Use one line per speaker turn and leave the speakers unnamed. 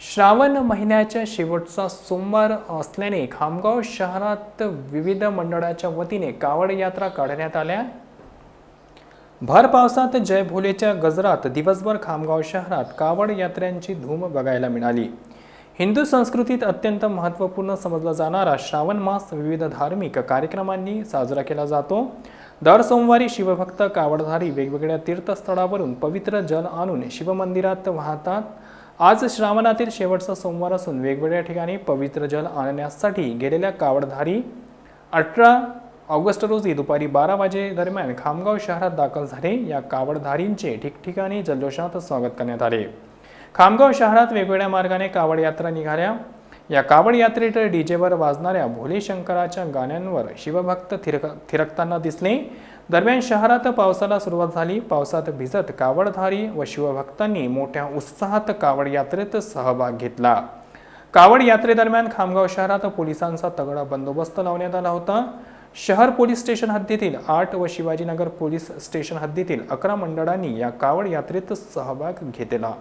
श्रावण महिन्याच्या शेवटचा सोमवार असल्याने खामगाव शहरात विविध मंडळाच्या वतीने कावड यात्रा काढण्यात आल्या. भर पावसात जय भोलेच्या गजरात दिवसभर खामगाव शहरात कावड यात्र्यांची धूम बघायला मिळाली. हिंदू संस्कृतीत अत्यंत महत्त्वपूर्ण समजला जाणारा श्रावण मास विविध धार्मिक कार्यक्रमांनी साजरा केला जातो. दर सोमवारी शिवभक्त कावडधारी वेगवेगळ्या तीर्थस्थळावरून पवित्र जल आणून शिवमंदिरात वाहतात. आज श्रावणातील शेवटचा सोमवार असून वेगवेगळ्या ठिकाणी पवित्र जल आणण्यासाठी गेलेल्या कावडधारी अठरा ऑगस्ट रोजी दुपारी बारा वाजे दरम्यान खामगाव शहरात दाखल झाले. या कावडधारींचे ठिकठिकाणी जल्लोषात स्वागत करण्यात आले. खामगाव शहरात वेगवेगळ्या मार्गाने कावड यात्रा निघाल्या. या कावड यात्रेत डीजेवर वाजणाऱ्या भोले शंकराच्या गाण्यांवर शिवभक्त थिरक थिरकताना दिसले. दरम्यान शहरात पावसाला सुरुवात झाली. पावसात भिजत कावडधारी व शिवभक्तांनी मोठ्या उत्साहात कावड यात्रेत सहभाग घेतला. कावड यात्रेदरम्यान खामगाव शहरात पोलिसांचा तगडा बंदोबस्त लावण्यात आला होता. शहर पोलीस स्टेशन हद्दीतील आठ व शिवाजीनगर पोलीस स्टेशन हद्दीतील अकरा मंडळांनी या कावड यात्रेत सहभाग घेतला.